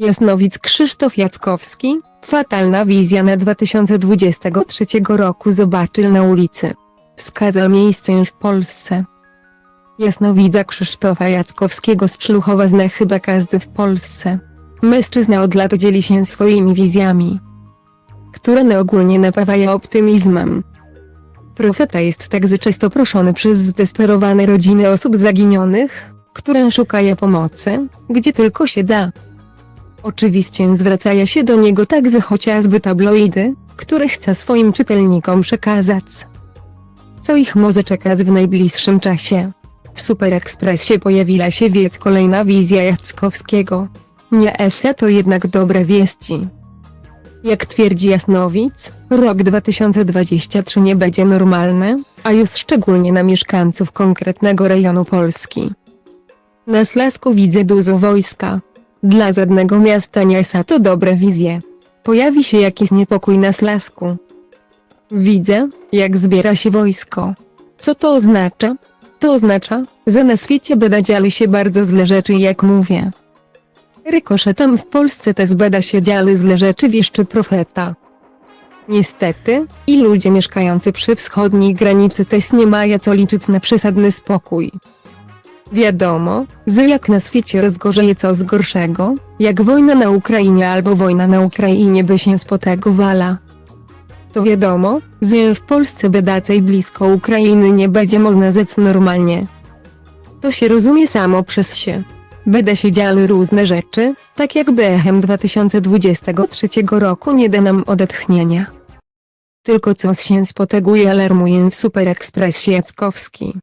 Jasnowic Krzysztof Jackowski, fatalna wizja na 2023 roku zobaczył na ulicy. Wskazał miejsce w Polsce. Jasnowidza Krzysztofa Jackowskiego z Czluchowa zna chyba każdy w Polsce. Mężczyzna od lat dzieli się swoimi wizjami, które neogólnie napawają optymizmem. Profeta jest także często proszony przez zdesperowane rodziny osób zaginionych, które szukają pomocy, gdzie tylko się da. Oczywiście zwracają się do niego także chociażby tabloidy, które chce swoim czytelnikom przekazać. Co ich może czekać w najbliższym czasie? W Super Expressie pojawiła się więc kolejna wizja Jackowskiego. Nie esse to jednak dobre wieści. Jak twierdzi Jasnowic, rok 2023 nie będzie normalny, a już szczególnie na mieszkańców konkretnego rejonu Polski. Na Slasku widzę dużo wojska. Dla żadnego miasta nie są to dobre wizje. Pojawi się jakiś niepokój na Slasku. Widzę, jak zbiera się wojsko. Co to oznacza? To oznacza, że na świecie będą działy się bardzo złe rzeczy jak mówię. Rykoszetem w Polsce też będą się działy złe rzeczy wieszczy profeta. Niestety, i ludzie mieszkający przy wschodniej granicy też nie mają co liczyć na przesadny spokój. Wiadomo, że jak na świecie rozgorzeje coś gorszego, jak wojna na Ukrainie albo wojna na Ukrainie by się spotęgowała. To wiadomo, że w Polsce bedacej blisko Ukrainy nie będzie można rzec normalnie. To się rozumie samo przez się. Będą się działy różne rzeczy, tak jakby echem 2023 roku nie da nam odetchnienia. Tylko coś się spoteguje alarmuje w Super Expressie Jackowski.